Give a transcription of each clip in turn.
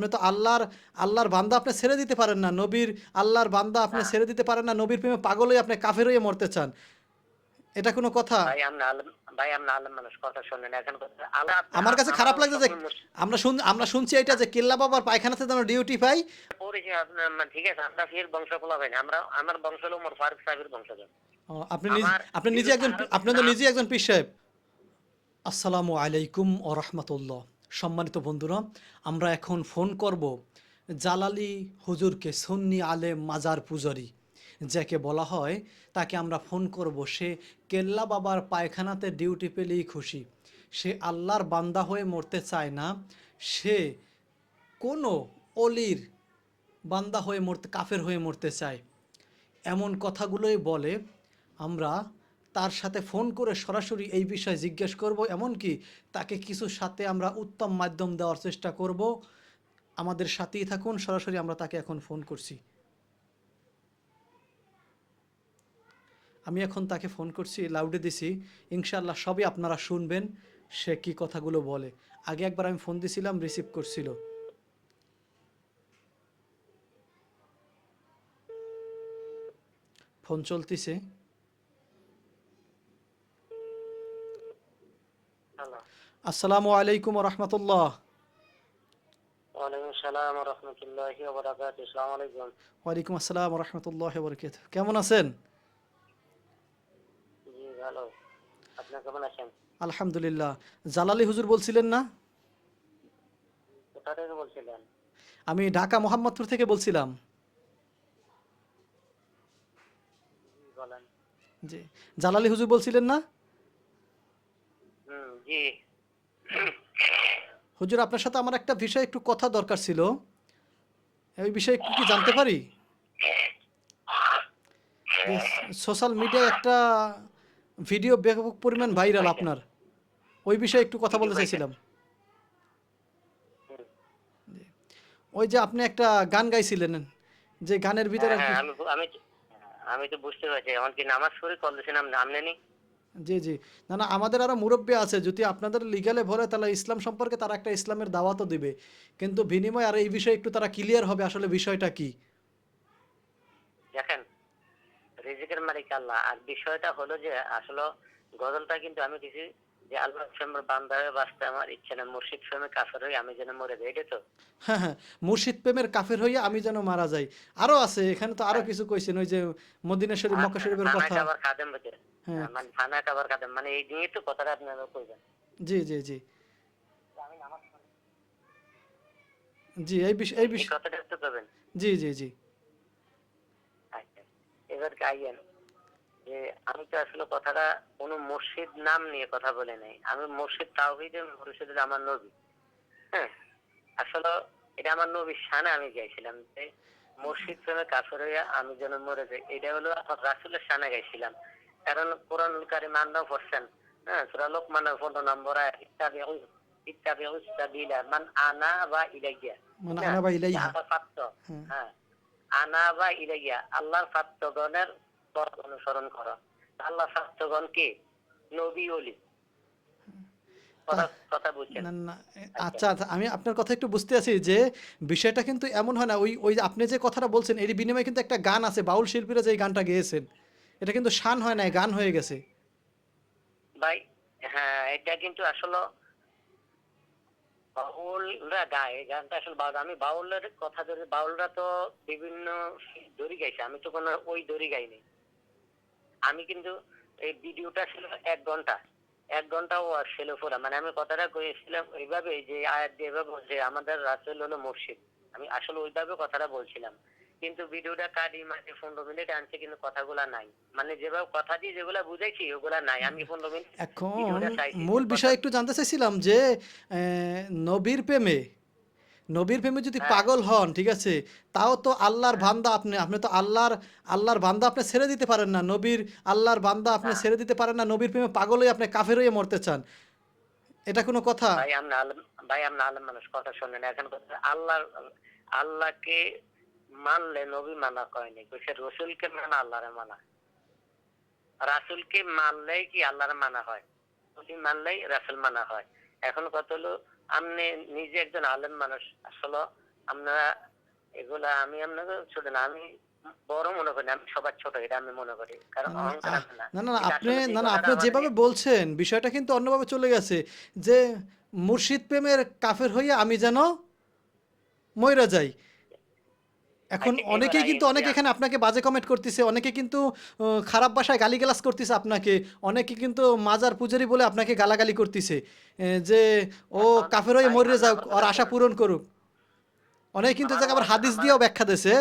আপনি তো আল্লাহর আল্লাহর বান্দা আপনি ছেড়ে দিতে পারেন না। নবীর আল্লাহর বান্দা আপনি ছেড়ে দিতে পারেন না। নবীর প্রেমে পাগল হয়ে আপনি কাফের হয়ে মরতে চান। এটা কোনো কথা? আমরা কাছে খারাপ লাগছে যে আমরা শুন আমরা শুনছি এটা যে কেল্লা বাবার পায়খানাতে যেন ডিউটি পাই। ঠিক আছে আমরা ফির বংশ পোলাবেন আমরা আমার বংশ হলো মোর ফারুক সাহেবের বংশধর। আপনি আপনি নিজে একজন আপনি তো নিজে একজন পীর সাহেব। আসসালামু আলাইকুম ও রহমতুল্লাহ। সম্মানিত বন্ধুরা, আমরা এখন ফোন করব জালালি হুজুরকে সন্নি আলেম মাজার পূজারি যাকে বলা হয়। তাকে আমরা ফোন করব, সে কেল্লা বাবার পায়খানাতে ডিউটি পেলেই খুশি। সে আল্লাহর বান্দা হয়ে মরতে চায় না, সে কোনো অলির বান্দা হয়ে মরতে, কাফের হয়ে মরতে চায়। এমন কথাগুলোই বলে, আমরা তার সাথে ফোন করে সরাসরি এই বিষয়ে জিজ্ঞেস করব, এমনকি তাকে কিছু সাথে আমরা উত্তম মাধ্যম দেওয়ার চেষ্টা করব। আমাদের সাথেই থাকুন, সরাসরি আমরা তাকে এখন ফোন করছি। আমি এখন তাকে ফোন করছি, লাউডে দিছি। ইনশাল্লাহ সবই আপনারা শুনবেন, সে কি কথাগুলো বলে। আগে একবার আমি ফোন দিছিলাম, রিসিভ করছিল। ফোন চলতেছে। আসসালামু আলাইকুম রহমতুল্লাহ ওয়ালাইকুম আসসালামু রহমতুল্লাহ বরকাত কেমন আছেন? আলহামদুলিল্লাহ। জালালি হুজুর বলছিলেন না? আমি ঢাকা মোহাম্মদপুর থেকে বলছিলাম। জি। জালালি হুজুর বলছিলেন না? জি। হুজুর আপনার সাথে আমার একটা বিষয়ে একটু কথা দরকার ছিল। এই বিষয়ে একটু কি জানতে পারি? সোশ্যাল মিডিয়ায় একটা ভিডিও ব্যাপক পরিমাণ ভাইরাল আপনার। ওই বিষয়ে একটু কথা বলতে চাইছিলাম। ওই যে আপনি একটা গান গাইছিলেন যে গানের ভিতরে হ্যাঁ, কি- আমি আমি তো বুঝতে পারছি। এখন কি নামাজ পড়ে কল দিয়েছিলাম নাম নেনি জি জি। না না, আমাদের আরও মুরব্বী আছে, যদি আপনাদের লিগালে ভরে, তাহলে ইসলাম সম্পর্কে তারা একটা ইসলামের দাওয়াতও দিবে। কিন্তু বিনিময় আর এই বিষয়ে একটু তারা ক্লিয়ার হবে আসলে বিষয়টা কি। দেখেন, রিজিকের মালিক আল্লাহ। আর বিষয়টা হলো যে, আসলে গজলটা কিন্তু আমি কিছু যে আল্লাহ প্রেমের বান্দা বাঁচতে আমার ইচ্ছে না মুর্শিদ প্রেমে কাফের হয়ে আমি যেন মরে যাই তো। হ্যাঁ হ্যাঁ মুর্শিদ প্রেমের কাফের হইয়া আমি যেন মারা যাই। আরও আছে এখানে তো আরও কিছু কইছেন ওই যে মদিনা শরীফ মক্কা শরীফের কথা। হ্যাঁ। মানে কাবার মানে এই নিয়ে তো কথাটা আপনারা কইবেন। জি জি জি। জি এই বিষয় এই বিষয় কথাটা তো করবেন জি জি জি। আচ্ছা এবার গাইয়েন। যে আমি তো আসলে কথাটা কোনো মসজিদ নাম নিয়ে কথা বলে নাই। আমি মসজিদ তাওহিদে মুর্শিদের আমার নবী। হ্যাঁ আসলে এটা আমার নবীর শানে আমি গাইছিলাম যে মসজিদ প্রেমে কাফের হইয়া আমি যেন মরে যাই। এটা হলো আমার রাসুলের শানে গাইছিলাম কারণ কোরআনুল কারিম আন্দাও পড়ছেন। হ্যাঁ সুরা লোকমানের পনেরো নম্বর ইত্তাবিউ ইত্তাবিউ মান আনা বা ইলাইয়া। হ্যাঁ, আনা বা আল্লাহর হ্যাঁ। হ্যাঁ আনা বা ইলাইয়া আল্লাহর পাত্রগণের পথ অনুসরণ করো। আল্লাহ পাত্রগণ কে? নবী অলি আচ্ছা আচ্ছা আমি আপনার কথা একটু বুঝতে আছি যে বিষয়টা কিন্তু এমন হয় না ওই ওই আপনি যে কথাটা বলছেন এর বিনিময়ে কিন্তু একটা গান আছে বাউল শিল্পীরা যে গানটা গেয়েছেন এটা কিন্তু শান হয় না গান হয়ে গেছে। ভাই হ্যাঁ এটা কিন্তু আসলে বাউলরা গায় গানটা আসলে বাউল আমি বাউলের কথা ধরে বাউলরা তো বিভিন্ন দড়ি গাইছে আমি তো কোনো ওই দড়ি গাইনি। আমি কিন্তু এই ভিডিওটা ছিল এক ঘণ্টা এক ঘণ্টা ও ছিল পুরা। মানে আমি কথাটা কয়েছিলাম ওইভাবে যে আয়াত দিয়ে এভাবে বলছে আমাদের রাসুল হলো মুর্শিদ। আমি আসলে ওইভাবে কথাটা বলছিলাম। কিন্তু ভিডিওটা কাটি মাঝে পনেরো মিনিট আনছে কিন্তু কথাগুলা নাই। মানে যেভাবে কথা দিয়ে যেগুলা বুঝাইছি ওগুলা নাই। আমি পনেরো মিনিট এখন মূল বিষয় একটু জানতে চাইছিলাম যে নবীর প্রেমে নবীর প্রেমে যদি হ্যাঁ। পাগল হন ঠিক আছে তাও তো আল্লাহর বান্দা আপনি আপনি তো আল্লাহর আল্লাহর বান্দা আপনি ছেড়ে দিতে পারেন না নবীর আল্লাহর বান্দা আপনি হ্যাঁ। ছেড়ে দিতে পারেন না নবীর প্রেমে পাগল হয়ে আপনি কাফের হয়ে মরতে চান। এটা কোনো কথা? ভাই আমরা আলম ভাই আমরা আলম মানুষ কথা শোনেন এখন আল্লাহ আল্লাহকে মানলে নবী মানা কয়নি কইছে রসুলকে মানা আল্লাহরে মানা। রাসুলকে মানলেই কি আল্লাহরে মানা হয়? নবী মানলেই রাসুল মানা হয়। এখন কথা হলো আপনি নিজে একজন আলেম মানুষ। আসলে আপনারা এগুলা আমি আপনাকে ছোট না আমি বড় মনে করি আমি সবার ছোট এটা আমি মনে করি কারণ অহংকার না। না আপনি না না আপনি যেভাবে বলছেন বিষয়টা কিন্তু অন্যভাবে চলে গেছে যে মুর্শিদ প্রেমের কাফের হইয়া আমি যেন ময়রা যাই। এখন অনেকে অনেকেই কিন্তু অনেকে এখানে আপনাকে বাজে কমেন্ট করতেছে অনেকে কিন্তু খারাপ ভাষায় গালিগালাজ করতেছে আপনাকে অনেকে কিন্তু মাজার পূজারি বলে আপনাকে গালাগালি করতেছে যে ও কাফের হয়ে মরে যাও আর আশা পূরণ করুক। অনেকে কিন্তু আবার হাদিস দিয়েও ব্যাখ্যা দিছে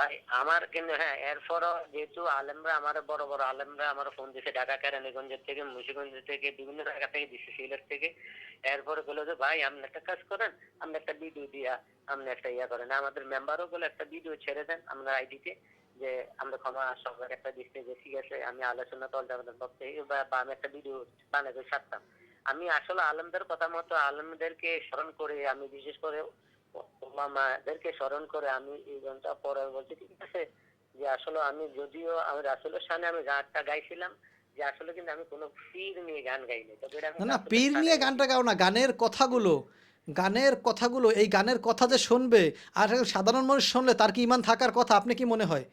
ভাই, আমার কিন্তু হ্যাঁ এরপরও যেহেতু আলেমরা আমার বড় বড় আলেমরা আমার ফোন দিছে ঢাকা, কেরানীগঞ্জের থেকে মুন্সিগঞ্জ থেকে, বিভিন্ন জায়গা থেকে দিচ্ছে সিলেট থেকে। এরপরে বলল যে, ভাই, আপনি একটা কাজ করেন, আপনি একটা ভিডিও দিয়া, আপনি একটা ইয়া করেন। আমাদের মেম্বারও বলে একটা ভিডিও ছেড়ে দেন আপনার আইডিতে যে আমরা ক্ষমা সবার একটা দিচ্ছে, যে ঠিক আছে, আমি আলোচনা দলটা আমাদের পক্ষে বা বা আমি একটা ভিডিও বানাতে ছাড়তাম আমি আসলে আলেমদের কথা মতো আলেমদেরকে স্মরণ করে, আমি বিশেষ করে মামাদেরকে স্মরণ করে আমি এই গানটা পরে বলছি ঠিক আছে যে আসলে আমি যদিও আমি রাসুলের সামনে আমি গানটা গাইছিলাম যে আসলে কিন্তু আমি কোনো পীর নিয়ে গান গাইনি। তবে না না পীর নিয়ে গানটা গাও না গানের কথাগুলো গানের কথাগুলো এই গানের কথা যে শুনবে আর সাধারণ মানুষ শুনলে তার কি ইমান থাকার কথা আপনি কি মনে হয়?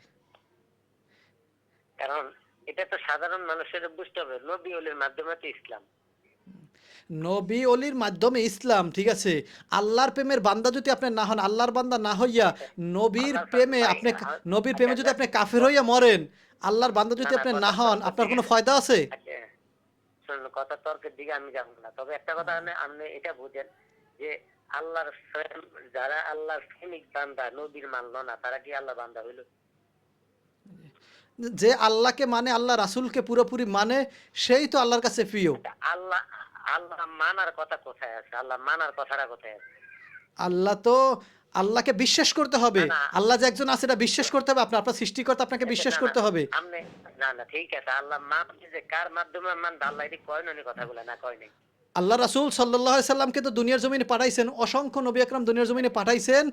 কারণ এটা তো সাধারণ মানুষের বুঝতে হবে নবী মাধ্যমে তো ইসলাম। নবী অলির মাধ্যমে ইসলাম ঠিক আছে? আল্লাহর প্রেমের বান্দা যদি আপনি না হন আল্লাহর বান্দা না হইয়া নবীর প্রেমে আপনি নবীর প্রেমে যদি আপনি কাফের হইয়া মরেন আল্লাহর বান্দা যদি আপনি না হন আপনার কোনো ফায়দা আছে? কথা তর্কের দিকে আমি যাব না। তবে একটা কথা আপনি এটা বুঝেন যে আল্লাহর যারা আল্লাহর প্রেমিক বান্দা নবীর মানলো না তারা কি আল্লাহ বান্দা হইল? যে আল্লাহকে মানে আল্লাহ রাসূলকে পুরোপুরি মানে সেই তো আল্লাহর কাছে প্রিয়। আল্লাহ আল্লাহ মানার কথা কোথায় আছে? আল্লাহ মানার কথাটা কোথায় আছে? আল্লাহ তো আল্লাহকে বিশ্বাস করতে হবে। আল্লাহ যে একজন আছে এটা বিশ্বাস করতে হবে। আপনার আপনার সৃষ্টিকর্তা আপনাকে বিশ্বাস করতে হবে। না না ঠিক আছে। আল্লাহ মানছে যে কার মাধ্যমে মানবে আল্লাহ এটি কয় নি কথাগুলো না কয় নাই। আল্লাহ রাসূল সাল্লাহ সাল্লামকে তো দুনিয়ার জমিনে পাঠাইছেন। অসংখ্য নবী আকরাম দুনিয়ার জমিনে পাঠাইছেন।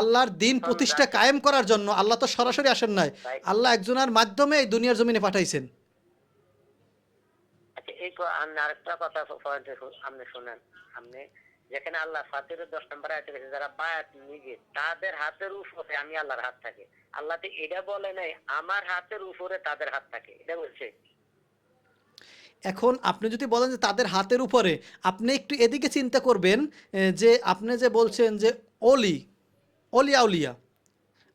আল্লাহর দিন প্রতিষ্ঠা কায়েম করার জন্য। আল্লাহ তো সরাসরি আসেন নাই। আল্লাহ একজনের মাধ্যমে এই দুনিয়ার জমিনে পাঠাইছেন। এই ক- আপনি আরেকটা কথা পয়েন্টে আপনি শুনেন। আপনি যেখানে আল্লাহ ফাতিরের দশ নম্বর আয়তে গেছে যারা বায়াত নিজে তাদের হাতের উপরে আমি আল্লাহর হাত থাকে। আল্লাহ তো এটা বলে নাই আমার হাতের উপরে তাদের হাত থাকে। এটা বলছে। এখন আপনি যদি বলেন যে তাদের হাতের উপরে আপনি একটু এদিকে চিন্তা করবেন যে আপনি যে বলছেন যে অলি অলি আউলিয়া।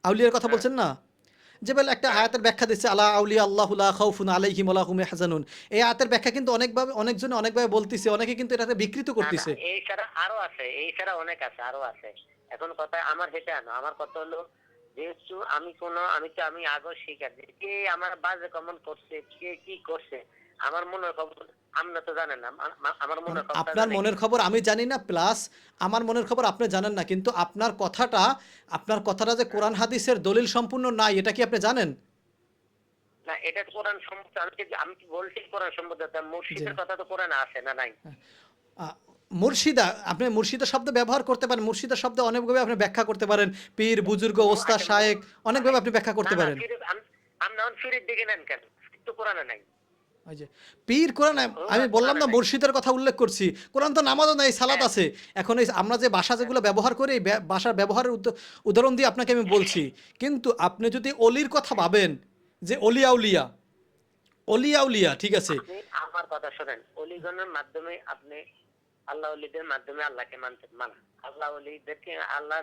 আউলিয়ার কথা বলছেন না? যে বলে একটা আয়াতের ব্যাখ্যা দিচ্ছে আল্লাহ আউলিয়া আল্লাহুল্লাহ খাউফুন আলাইহিম আলাহুম হাজানুন এই আয়াতের ব্যাখ্যা কিন্তু অনেকভাবে অনেকজনে অনেকভাবে বলতেছে অনেকে কিন্তু এটাকে বিকৃত করতেছে। এই ছাড়া আরও আছে এই ছাড়া অনেক আছে আরও আছে। এখন কথা আমার সেটা আনো আমার কথা হলো যেহেতু আমি কোন আমি তো আমি আগে শিকার যে কে আমার বাজে কমন করছে কে কি করছে আমার মনের খবর আপনি তো জানেন না আম- আম- আমার মনের খবর আপনার মনের খবর আমি জানি না প্লাস আমার মনের খবর আপনি জানেন না কিন্তু আপনার কথাটা আপনার কথাটা যে কোরআন হাদিসের দলিল সম্পূর্ণ নাই এটা কি আপনি জানেন? না এটা কোরআন সম্মত আমি আমি বলছি কোরআন সম্মত মুর্শিদের কথা তো কোরআনে আছে না নাই? মুর্শিদা আপনি মুর্শিদা শব্দ ব্যবহার করতে পারেন মুর্শিদা শব্দ অনেকভাবে আপনি ব্যাখ্যা করতে পারেন পীর বুজুর্গ ওস্তাদ শায়েক অনেকভাবে আপনি ব্যাখ্যা করতে পারেন। আপনি এখন দিকে নেন কেন? তো কোরআনে নাই। ওই যে, পীর কোরআন আমি বললাম না মুর্শিদের কথা উল্লেখ করছি। কোরআন তো নামাজও নাই, সালাত আছে। এখন এই আমরা যে ভাষা যেগুলো ব্যবহার করি, এই ভাষার ব্যবহারের উদাহরণ দিয়ে আপনাকে আমি বলছি। কিন্তু আপনি যদি অলির কথা ভাবেন যে অলিয়া উলিয়া অলিয়া উলিয়া ঠিক আছে। আমার কথা শোনেন। অলিগণের মাধ্যমে আপনি আল্লাহ অলিদের মাধ্যমে আল্লাহকে মানতে মানা আল্লাহ অলিদেরকে আল্লাহ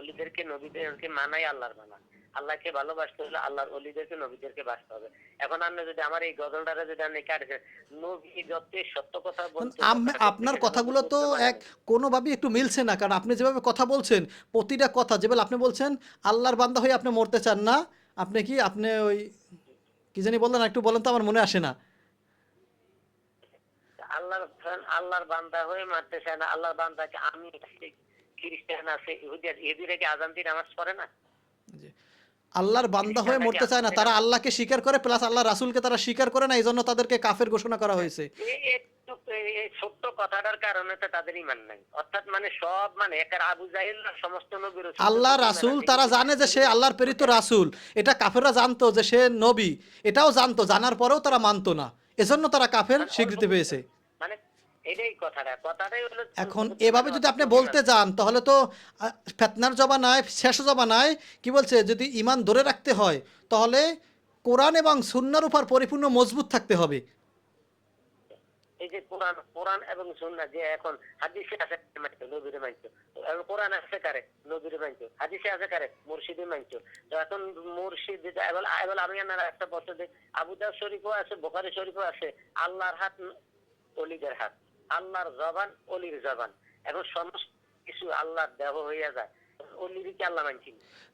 অলিদেরকে, নবীদেরকে মানাই আল্লাহর মানা। আল্লাহকে ভালোবাসতে হলে আল্লাহর অলিদেরকে নবীদেরকে বাসতে হবে। এখন আপনি যদি আমার এই গজলটারে যদি আপনি কাটেছেন নবী যত সত্য কথা আম- আপনার কথাগুলো তো এক কোনোভাবেই একটু মিলছে না কারণ আপনি যেভাবে কথা বলছেন প্রতিটা কথা যেভাবে আপনি বলছেন আল্লাহর বান্দা হয়ে আপনি মরতে চান না। আপনি কি আপনি ওই কি জানি বললেন একটু বলেন তো আমার মনে আসে না। আল্লাহর আল্লাহর বান্দা হয়ে মারতে চায় না। আল্লাহর বান্দাকে আমি খ্রিস্টান আছে ইহুদি আছে ইহুদিরা কি আজান দিন আমার করে না? আল্লাহর বান্দা হয়ে মরতে চায় না তারা আল্লাহকে স্বীকার করে প্লাস আল্লাহ রাসূলকে তারা স্বীকার করে না এই জন্য তাদেরকে কাফের ঘোষণা করা হয়েছে। ছোট্ট কথাটার কারণে তো তাদের ইমান নাই। অর্থাৎ মানে সব মানে একার আবু জাহিল সমস্ত নবীর আল্লাহ রাসূল তারা জানে যে সে আল্লাহর প্রেরিত রাসূল। এটা কাফেররা জানতো যে সে নবী। এটাও জানতো জানার পরেও তারা মানতো না। এজন্য তারা কাফের স্বীকৃতি পেয়েছে। মানে এটাই কথাটা কথাটাই হলো এখন এভাবে যদি আপনি বলতে যান তাহলে তো ফেতনার জবানায় শেষ জবানায় কি বলছে? যদি ইমান ধরে রাখতে হয় তাহলে কোরআন এবং সুন্নার উপর পরিপূর্ণ মজবুত থাকতে হবে। এই যে কোরআন কোরআন এবং সুন্নাহ যে এখন হাদিসে আছে মানতো নবীরে মানতো কোরআন আছে কারে? নবীরে মানতো হাদিসে আছে কারে? মুর্শিদে মানতো তো এখন মুর্শিদ যেটা এবার এবার আমি আপনার একটা প্রশ্ন দিই আবু দাউদ শরীফও আছে বোখারি শরীফও আছে। আল্লাহর হাত অলিদের হাত। আল্লাহর জবান অলির জবান। এখন সমস্ত কিছু আল্লাহর দেহ হইয়া যায়।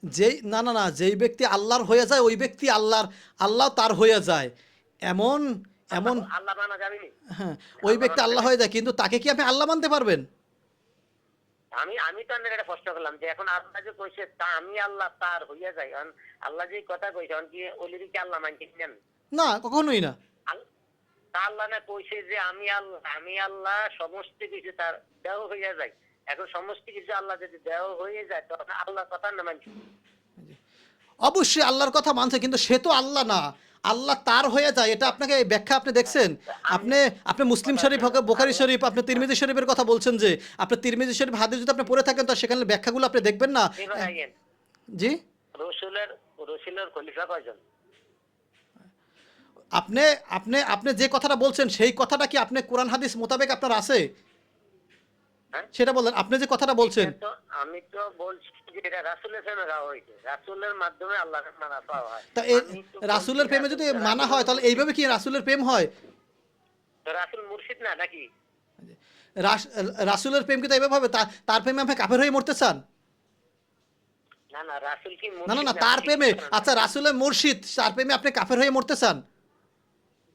যেই না না না যেই ব্যক্তি আল্লাহর হয়ে যায় ওই ব্যক্তি আল্লাহর আল্লাহ তার হয়ে যায়। এমন এমন আল্লাহ মানা হ্যাঁ ওই ব্যক্তি আল্লাহ হয়ে যায় কিন্তু তাকে কি আপনি আল্লাহ মানতে পারবেন? আমি আমি তো আপনার প্রশ্ন করলাম যে এখন আল্লাহ যে কইছে তা আমি আল্লাহ তার হইয়া যায়। কারণ আল্লাহ যে কথা কইছে কি অলির কি আল্লাহ মানছি না কখনোই না। আল্লাহ না কইছে যে আমি আল্লাহ আমি আল্লাহ সমস্ত কিছু তার দেহ হইয়া যায়। এখন সমস্ত কিছু আল্লাহ যদি দেহ হয়ে যায় তখন আল্লাহ কথা না মানছি। অবশ্যই আল্লাহর কথা মানছে কিন্তু সে তো আল্লাহ না। আল্লাহ তার হয়ে যায় এটা আপনাকে ব্যাখ্যা আপনি দেখছেন? আপনি আপনি মুসলিম শরীফ হোক বোখারি শরীফ আপনি তিরমিজি শরীফের কথা বলছেন যে আপনি তিরমিজি শরীফ হাদিস যদি আপনি পড়ে থাকেন তো সেখানে ব্যাখ্যাগুলো আপনি দেখবেন না? জি? রসুলের রসুলের খলিফা কয়জন? আপনি আপনি আপনি যে কথাটা বলছেন সেই কথাটা কি আপনি কোরআন হাদিস মোতাবেক আপনার আছে? হ্যাঁ? সেটা বলেন আপনি যে কথাটা বলছেন। আমি তো বলছি এটা রাসুলের প্রেমে গাওয়া হয়েছে। রাসুলের মাধ্যমে আল্লাহ মানা পাওয়া হয়। তা রাসুলের প্রেমে যদি মানা হয় তাহলে এইভাবে কি রাসুলের প্রেম হয়? রাসুল মুর্শিদ না নাকি? রাস- রাসুলের প্রেম কি তো এইভাবে হবে? তার প্রেমে আপনি কাফের হয়ে মরতে চান? না না রাসুল কি না না না তার প্রেমে আচ্ছা রাসুলের মুর্শিদ তার প্রেমে আপনি কাফের হয়ে মরতে চান?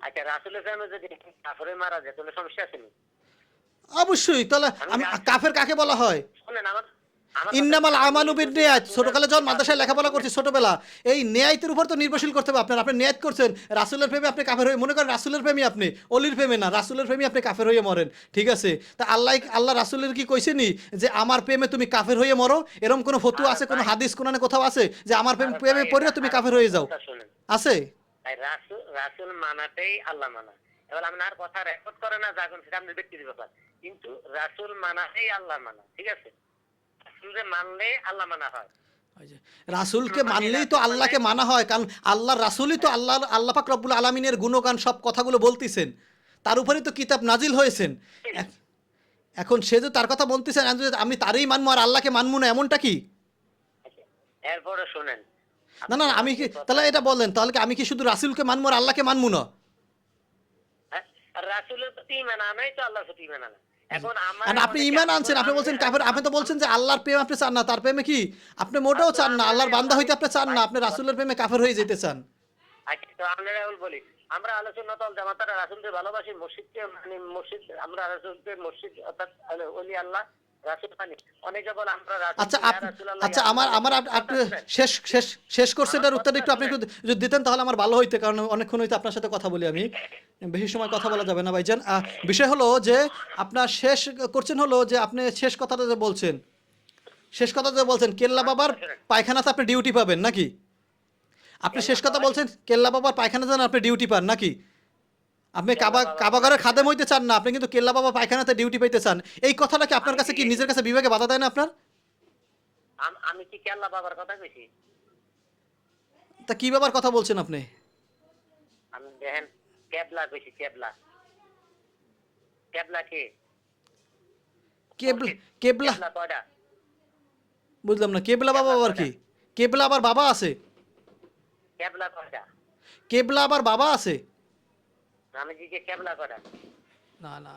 আচ্ছা রাসুলের যদি কাফরে মারা যায় তাহলে সমস্যা আছে অবশ্যই তাহলে আমি কাফের কাকে বলা হয়? শুনেন আমার ইন্নামাল নেয়াত ছোটকালে যখন মাদ্রাসায় লেখাপড়া করছি ছোটবেলা। এই উপর তো নির্ভরশীল করতে হবে আপনার। আপনি নেয়াত করছেন রাসুলের প্রেমে আপনি কাফের হয়ে মনে করেন রাসুলের প্রেমী আপনি অলির প্রেমে না রাসুলের প্রেমে আপনি কাফের হয়ে মরেন। ঠিক আছে? তা আল্লাহ আল্লাহ রাসুলের কি কইছেনি যে আমার প্রেমে তুমি কাফের হয়ে মরো। এরকম কোনো ফতু আছে? কোনো হাদিস কোরআনে কোথাও আছে? যে আমার প্রেম প্রেমে পড়ে তুমি কাফের হয়ে যাও। আছে? তাই রাসুল রাসুল মানাতেই আল্লাহ মানা এবার আপনার কথা রেকর্ড করে না যাগুন সেটা আপনার ব্যক্তিগত ব্যাপার কিন্তু রাসুল মানাতেই আল্লাহ মানা ঠিক আছে? রাসুলকে মানলে আল্লাহ মানা হয়। রাসূলকে মানলেই তো আল্লাহকে মানা হয় কারণ আল্লাহ রাসূলই তো আল্লাহ আল্লাহ পাক রব্বুল আলমিনের গুণগান সব কথাগুলো বলতেছেন। তার উপরেই তো কিতাব নাজিল হয়েছেন। এখন সে যে তার কথা বলতেছেন আমি তারই মানবো আর আল্লাহকে মানবো না এমনটা কি? আচ্ছা, এরপরে শুনেন। না না আমি কি তাহলে এটা বলেন তাহলে কি আমি কি শুধু রাসূলকে মানবো আর আল্লাহকে মানবো না? হ্যাঁ? রাসুলের প্রতি ইমান আনাই তো আল্লাহর প্রতি ইমান আনা। এখন আমার আপনি ইমান আনছেন আপনি বলছেন কাফের আপনি তো বলছেন যে আল্লাহর প্রেম আপনি চান না তার প্রেমে কি? আপনি মোটেও চান না আল্লাহর বান্দা হইতে আপনি চান না আপনি রাসূলের প্রেমে কাফের হয়ে যেতে চান। আচ্ছা তো বলি আমরা আলোচনা দল জামাতারা রাসুলকে ভালোবাসি মসজিদকে মানে মসজিদ আমরা রাসুলকে মসজিদ অর্থাৎ অলি আল্লাহ আচ্ছা আচ্ছা আমার আমার আপনি শেষ শেষ শেষ করছেন এটার উত্তর একটু আপনি একটু যদি দিতেন তাহলে আমার ভালো হইতে কারণ অনেকক্ষণ হইতে আপনার সাথে কথা বলি আমি। বেশি সময় কথা বলা যাবে না ভাইজান। বিষয় হলো যে আপনার শেষ করছেন হলো যে আপনি শেষ কথাটা যে বলছেন। শেষ কথা যে বলছেন কেল্লা বাবার পায়খানাতে আপনি ডিউটি পাবেন নাকি? আপনি শেষ কথা বলছেন কেল্লা বাবার পায়খানা যেন আপনি ডিউটি পান নাকি? আপনি কাবা কাবাঘরের খাদেম হইতে চান না আপনি কিন্তু কেল্লা বাবা পায়খানাতে ডিউটি পাইতে চান। এই কথাটা কি আপনার কাছে কি নিজের কাছে বিবেকে বাধা দেয় না আপনার? আমি কি কেল্লা বাবার কথা কইছি? তা কি বাবার কথা বলছেন আপনি? আমি দেখেন কেবলা কইছি কেবলা। কেবলা কে? কেবলা কেবলা বুঝলাম না কেবলা বাবা আবার কি? কেবলা আবার বাবা আছে? কেবলা কেবলা আবার বাবা আছে? আমি কেবলা কয়টা না না।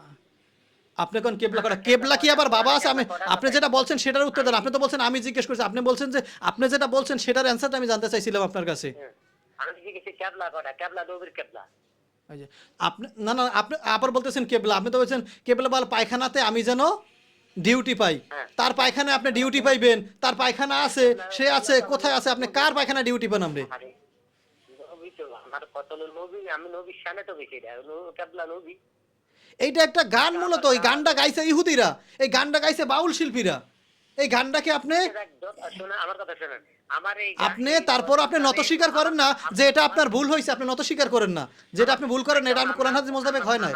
আপনি কোন কেবলা করা। কেবলা কি আবার বাবা আছে? আমি আপনি যেটা বলছেন সেটার উত্তর দেন। আপনি তো বলছেন আমি জিজ্ঞেস করছি। আপনি বলছেন যে আপনি যেটা বলছেন সেটার অ্যান্সারটা আমি জানতে চাইছিলাম আপনার কাছে। আমি জিজ্ঞেস কেবলা কয়টা কেবলা কেবলা। আপনি না না আপনি আবার বলতেছেন কেবলা। আপনি তো বলছেন কেবলা বল পায়খানাতে আমি যেন ডিউটি পাই। হ্যাঁ। তার পায়খানায় আপনি ডিউটি পাইবেন। তার পায়খানা আছে সে আছে। কোথায় আছে? আপনি কার পায়খানা ডিউটি পান আপনি? আরে নবী? আমি তো বেশি কেবলা নবী। এইটা একটা গান মূলত। ওই গানটা গাইছে ইহুদিরা। এই গানটা গাইছে বাউল শিল্পীরা। এই গানটাকে আপনি আমার কথা শোনেন। আপনি তারপর আপনি নত স্বীকার করেন না যে এটা আপনার ভুল হয়েছে। আপনি নত স্বীকার করেন না যেটা আপনি ভুল করেন। এটা আমি কোরআন হাদিস মোতাবেক হয় না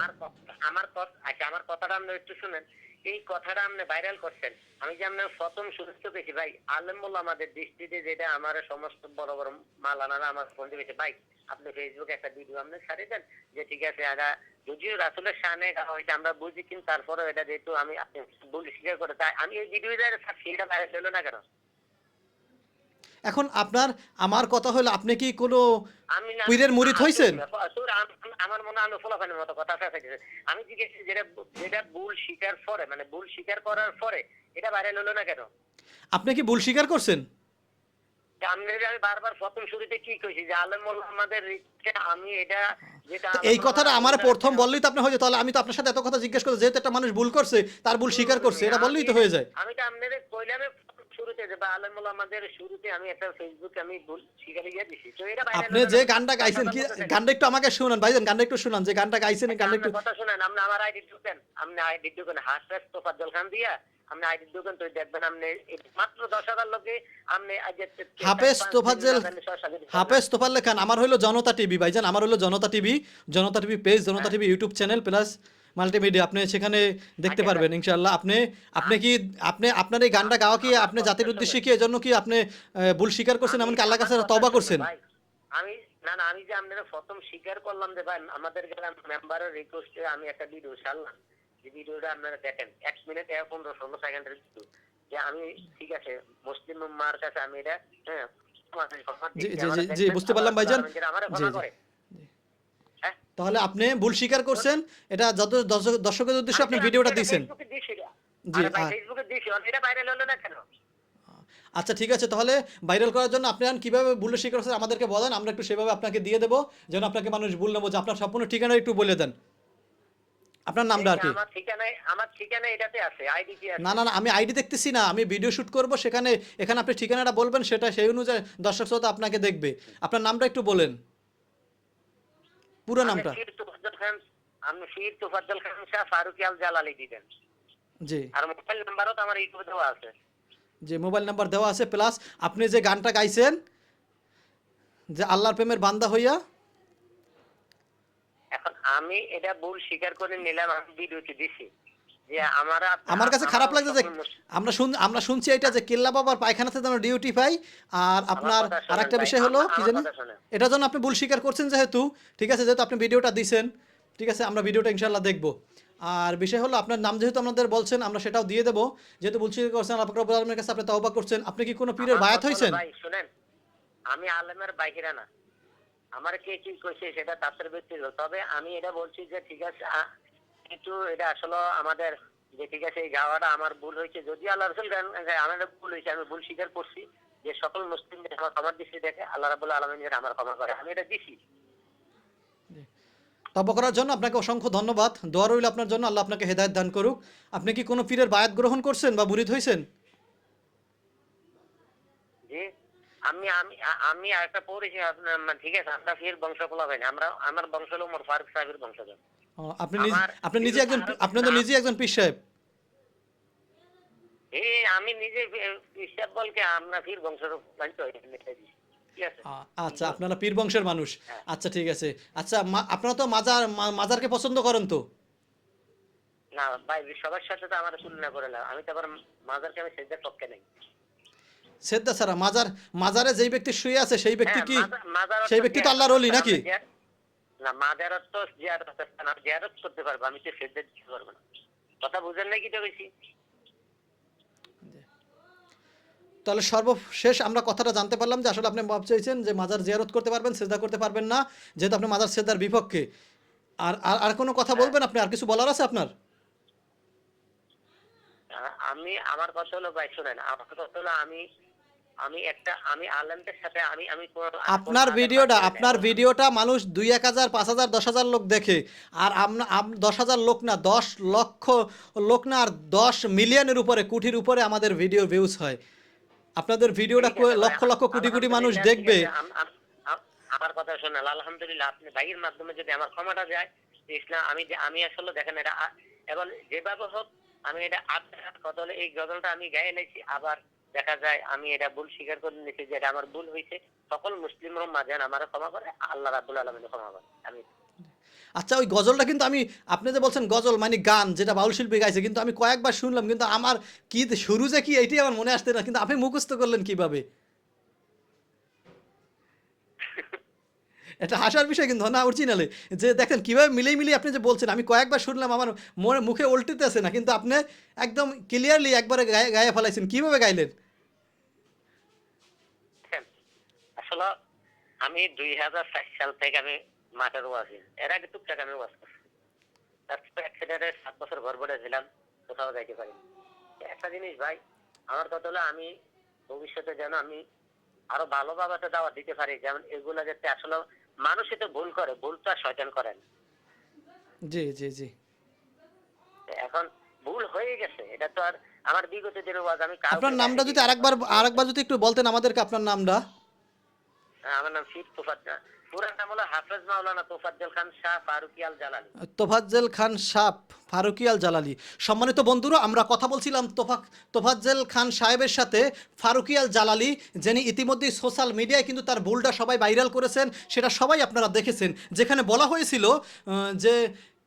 আমার কথা- আচ্ছা আমার কথাটা আপনি একটু শুনেন। এই কথাটা আপনি ভাইরাল করছেন। আমি যে আপনার প্রথম সুস্থ পেয়েছি, ভাই আলেম আমাদের দৃষ্টিতে যেটা আমার সমস্ত বড় বড় মালানারা আমার ফোন দিয়েছে ভাই, আপনি ফেসবুকে একটা ভিডিও আপনি ছাড়ে দেন, যে ঠিক আছে এটা যদিও রাসুলের সামনে হয়েছে, আমরা বুঝি, কিন্তু তারপরে এটা যেহেতু আমি, আপনি ভুল স্বীকার করে, তাই আমি এই ভিডিও ছাড়ছি সেটা ভাইরাল হলো না কেন? এখন আপনার আমার কথা হলো আপনি কি কোনো পীরের মুরিদ হইছেন? আমার মনে আমি ফলাফলের মতো কথা আছে আমি জিজ্ঞেস যেটা যেটা ভুল স্বীকার পরে মানে ভুল স্বীকার করার পরে এটা ভাইরাল হলো না কেন? আপনি কি ভুল স্বীকার করছেন? আমি বারবার প্রথম শুরুতে কি কইছি যে আলম মোল্লা আমাদের আমি এটা যেটা এই কথাটা আমার প্রথম বললেই তো আপনি হয়ে তাহলে আমি তো আপনার সাথে এত কথা জিজ্ঞেস করছি যেহেতু একটা মানুষ ভুল করছে তার ভুল স্বীকার করছে। এটা বললেই তো হয়ে যায়। আমি তো আপনাদের কইলামে শুরুতে বা আলম আমাদের শুরুতে আমি একটা ফেসবুকে আমি ভুল স্বীকার ইয়ে দিছি। তো এটা আপনি যে গানটা গাইছেন কি গানটা একটু আমাকে শুনান ভাইজান গানটা একটু শুনান যে গানটা গাইছেন গানটা একটু কথা শুনেন আপনি আমার আইডি ঢুকেন আপনি আইডি ঢুকেন হাসপাস তোফাজ্জল খান দিয়া আপনি আইডি ঢুকেন তো দেখবেন আপনি মাত্র দশ হাজার লোকে আপনি হাফেজ তোফাজ্জল হাফেজ খান আমার হলো জনতা টিভি ভাইজান আমার হলো Janata TV Janata TV page Janata TV YouTube channel plus multimedia আপনি সেখানে দেখতে পারবেন ইনশাআল্লাহ। আপনি আপনি কি আপনি আপনার এই গানটা গাওয়া কি আপনি জাতির উদ্দেশ্যে কি এজন্য কি আপনি ভুল স্বীকার করছেন এমনকি আল্লাহ কাছে তবা করছেন? আমি না না আমি যে আপনারা প্রথম স্বীকার করলাম যে ভাই আমাদের গ্রাম মেম্বারের রিকোয়েস্টে আমি একটা ভিডিও ছাড়লাম। যে ভিডিওটা আপনারা দেখেন এক মিনিট এক পনেরো ষোলো সেকেন্ডের ভিডিও যে আমি ঠিক আছে মুসলিম মার কাছে আমি এটা হ্যাঁ জি, জি, জি, বুঝতে পারলাম ভাইজান। জি, করে। তাহলে আপনি ভুল স্বীকার করছেন। এটা যত দর্শক- দর্শকের উদ্দেশ্যে আপনি ভিডিওটা দিয়েছেন। জি, ভাই, আর- ফেসবুকে দিয়েছি, এটা ভাইরাল হলো না কেন? আচ্ছা ঠিক আছে। তাহলে ভাইরাল করার জন্য আপনি কীভাবে ভুল স্বীকার করছেন আমাদেরকে বলেন। আমরা একটু সেভাবে আপনাকে দিয়ে দেবো যেন আপনাকে মানুষ ভুল নেব যে আপনার সম্পূর্ণ ঠিকানা একটু বলে দেন। আপনার নামটা আর কি? না না না আমি আইডি দেখতেছি না। আমি ভিডিও শুট করব সেখানে এখানে আপনি ঠিকানাটা বলবেন সেটা সেই অনুযায়ী দর্শক শ্রোতা আপনাকে দেখবে। আপনার নামটা একটু বলেন। পুরো নামটা। আমি শির তোফাজ্জল খান শাহ ফারুকি আল জালালি দিবেন জি। আর মোবাইল নাম্বারও তো আমার ইউটিউবে দেওয়া আছে। যে মোবাইল নাম্বার দেওয়া আছে প্লাস আপনি যে গানটা গাইছেন যে আল্লাহর প্রেমের বান্দা হইয়া। এখন আমি এটা ভুল স্বীকার করে নিলাম আমি ভিডিওটি দিছি। আমার কাছে খারাপ লাগছে যে আমরা শুন আমরা শুনছি এটা যে কেল্লা বাবার পায়খানাতে যেন ডিউটি পাই আর আপনার শোনেন আরেকটা বিষয় হলো কি আমার জানি কথা শোনেন। এটার জন্য আপনি ভুল স্বীকার করছেন যেহেতু ঠিক আছে যেহেতু আপনি ভিডিওটা দিছেন ঠিক আছে আমরা ভিডিওটা ইনশাল্লাহ দেখব। আর বিষয় হলো আপনার নাম যেহেতু আমাদের বলছেন আমরা সেটাও দিয়ে দেবো। যেহেতু ভুল স্বীকার করছেন আল্লাহ রব্বুল আলমের কাছে আপনি তওবা করছেন আপনি কি কোনো পীরের বায়াত হয়েছেন শুনেন আমি আলেমের বাইকেরা না। আমার কে কি কইছে সেটা তাদের ব্যক্তিগত। তবে আমি এটা বলছি যে ঠিক আছে কিন্তু এটা আসলে আমাদের যে ঠিক আছে এই যাওয়াটা আমার ভুল হয়েছে। যদি আল্লাহ রসুল আমার ভুল হয়েছে আমি ভুল স্বীকার করছি যে সকল মুসলিম আমার ক্ষমার দৃষ্টি দেখে আল্লাহ রাবুল্লাহ আলমিন আমার ক্ষমা করে। আমি এটা দিছি। তবা করার জন্য আপনাকে অসংখ্য ধন্যবাদ। দোয়া রইল আপনার জন্য আল্লাহ আপনাকে হেদায়ত দান করুক। আপনি কি কোনো পীরের বায়াত গ্রহণ করছেন বা মুরিদ হয়েছেন? আমি আমি আমি আরেকটা পড়েছি আপনার ঠিক আছে আমরা ফির বংশ পোলাবেন আমরা আমার বংশ হলো মোর ফারুক সাহেবের বংশধর। আপনি নিজে আপনি নিজে একজন আপনি তো নিজে একজন পীর সাহেব। এই আমি নিজে হিসাব বলকে আমরা ফির বংশের আচ্ছা আপনারা পীর বংশের মানুষ। হ্যাঁ। আচ্ছা ঠিক আছে। আচ্ছা আপনারা তো মাজার মাজারকে পছন্দ করেন তো? না ভাই সবার সাথে তো আমার তুলনা করে না আমি তো আবার মাজারকে আমি সেজদার পক্ষে নেই। সেদ্দা ছাড়া মাজার মাজারে যেই ব্যক্তি শুয়ে আছে সেই ব্যক্তি হ্যাঁ, কি সেই ব্যক্তি তো আল্লাহর অলি নাকি? না মাজারত তো জিয়ারত করতে না, জিয়ারত করতে পারব আমি তো সেজদা দিতে পারব না। কথা বুঝেন নাকি তো বেশি? তাহলে সর্বশেষ আমরা কথাটা জানতে পারলাম যে আসলে আপনি ভাব চাইছেন যে মাজার জিয়ারত করতে পারবেন সেজদা করতে পারবেন না যেহেতু আপনি মাজার সেজদার বিপক্ষে। আর আর আর কোনো কথা বলবেন আপনি? আর কিছু বলার আছে আপনার? আমি আমার কথা হলো ভাই শুনেন আমার কথা হলো আমি আমি একটা আমি আলেমদের সাথে আমি আমি আপনার ভিডিওটা আপনার ভিডিওটা মানুষ দুই এক হাজার পাঁচ হাজার দশ হাজার লোক দেখে। আর দশ হাজার লোক না দশ লক্ষ লোক না আর দশ মিলিয়নের উপরে কোটির উপরে আমাদের ভিডিও ভিউজ হয়। আপনাদের ভিডিওটা লক্ষ লক্ষ কোটি কোটি মানুষ দেখবে। আমার কথা শোনেন আলহামদুলিল্লাহ আপনি ভাইয়ের মাধ্যমে যদি আমার ক্ষমাটা যায় ইসলাম আমি যে আমি আসলে দেখেন এটা আ- এবং যেভাবে হোক আমি এটা আপনার কথা হলো এই গজলটা আমি গায়ে নিয়েছি আবার দেখা যায় আমি এটা ভুল স্বীকার করে নিয়েছি যে এটা আমার ভুল হয়েছে। সকল মুসলিম মাঝে আমার ক্ষমা করে, আল্লাহ রাবুল আলমিন ক্ষমা করে। আমি আচ্ছা ওই গজলটা কিন্তু আমি আপনি যে বলছেন গজল মানে গান, যেটা বাউল শিল্পী গাইছে, কিন্তু আমি কয়েকবার শুনলাম, কিন্তু আমার কি শুরু যে কি, এইটাই আমার মনে আসতে না, কিন্তু আপনি মুখস্থ করলেন কীভাবে? এটা হাসার বিষয় কিন্তু, না অরিজিনালে যে দেখেন, কীভাবে মিলিয়ে মিলিয়ে আপনি যে বলছেন, আমি কয়েকবার শুনলাম, আমার মনে মুখে উল্টিতেছে না, কিন্তু আপনি একদম ক্লিয়ারলি একবারে গায়ে গায়ে ফেলাইছেন। কীভাবে গাইলেন? আসলে আমি দুই হাজার ষাট সাল থেকে আমি মাঠের ওয়াজি এর আগে টুকটাক আমি ওয়াজ করছি তারপর অ্যাক্সিডেন্টে সাত বছর ঘর বড়ে ছিলাম কোথাও যাইতে পারি একটা জিনিস ভাই আমার কথা হলো আমি ভবিষ্যতে যেন আমি আরও ভালোভাবে একটা দাওয়াত দিতে পারি যেমন এগুলো যাতে আসলে মানুষই তো ভুল করে ভুল তো আর শয়তান করেন জি জি জি। এখন ভুল হয়ে গেছে এটা তো আর আমার বিগত দিনের ওয়াজ আমি আপনার নামটা যদি আরেকবার আরেকবার যদি একটু বলতেন আমাদেরকে আপনার নামটা। আমার নাম শিব খান শাহ ফারুকি আল জালালি। সম্মানিত বন্ধুরা, আমরা কথা বলছিলাম তোফা, তোফাজ্জেল খান সাহেবের সাথে ফারুকি আল জালালি, যিনি ইতিমধ্যেই সোশ্যাল মিডিয়ায় কিন্তু তার ভুলটা সবাই ভাইরাল করেছেন, সেটা সবাই আপনারা দেখেছেন। যেখানে বলা হয়েছিল যে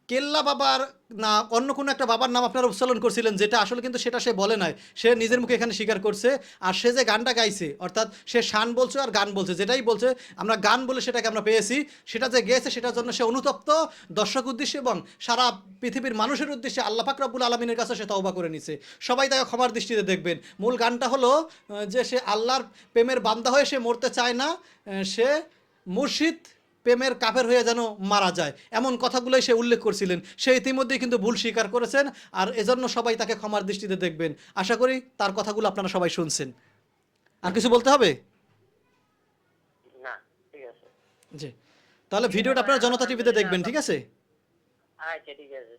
কেল্লা বাবার না, অন্য কোনো একটা বাবার নাম আপনারা উচ্চারণ করছিলেন যেটা আসলে কিন্তু সেটা সে বলে নাই। সে নিজের মুখে এখানে স্বীকার করছে আর সে যে গানটা গাইছে, অর্থাৎ সে শান বলছে আর গান বলছে, যেটাই বলছে, আমরা গান বলে সেটাকে আমরা পেয়েছি। সেটা যে গেয়েছে সেটার জন্য সে অনুতপ্ত, দর্শক উদ্দেশ্যে এবং সারা পৃথিবীর মানুষের উদ্দেশ্যে আল্লাহ পাক রব্বুল আলমিনের কাছে সে তওবা করে নিছে। সবাই তাকে ক্ষমার দৃষ্টিতে দেখবেন। মূল গানটা হলো যে সে আল্লাহর প্রেমের বান্দা হয়ে সে মরতে চায় না সে মুর্শিদ প্রেমের কাফের হয়ে যেন মারা যায়। এমন কথাগুলোই সে উল্লেখ করছিলেন। সে ইতিমধ্যেই কিন্তু ভুল স্বীকার করেছেন আর এজন্য সবাই তাকে ক্ষমার দৃষ্টিতে দেখবেন। আশা করি তার কথাগুলো আপনারা সবাই শুনছেন। আর কিছু বলতে হবে? জি। তাহলে ভিডিওটা আপনারা জনতা টিভিতে দেখবেন ঠিক আছে? আচ্ছা ঠিক আছে।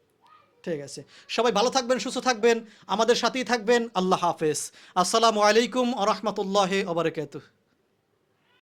ঠিক আছে। সবাই ভালো থাকবেন সুস্থ থাকবেন। আমাদের সাথেই থাকবেন। আল্লাহ হাফেজ। আসসালামু আলাইকুম আ রহমতুল্লাহ ওবরাকাতুহ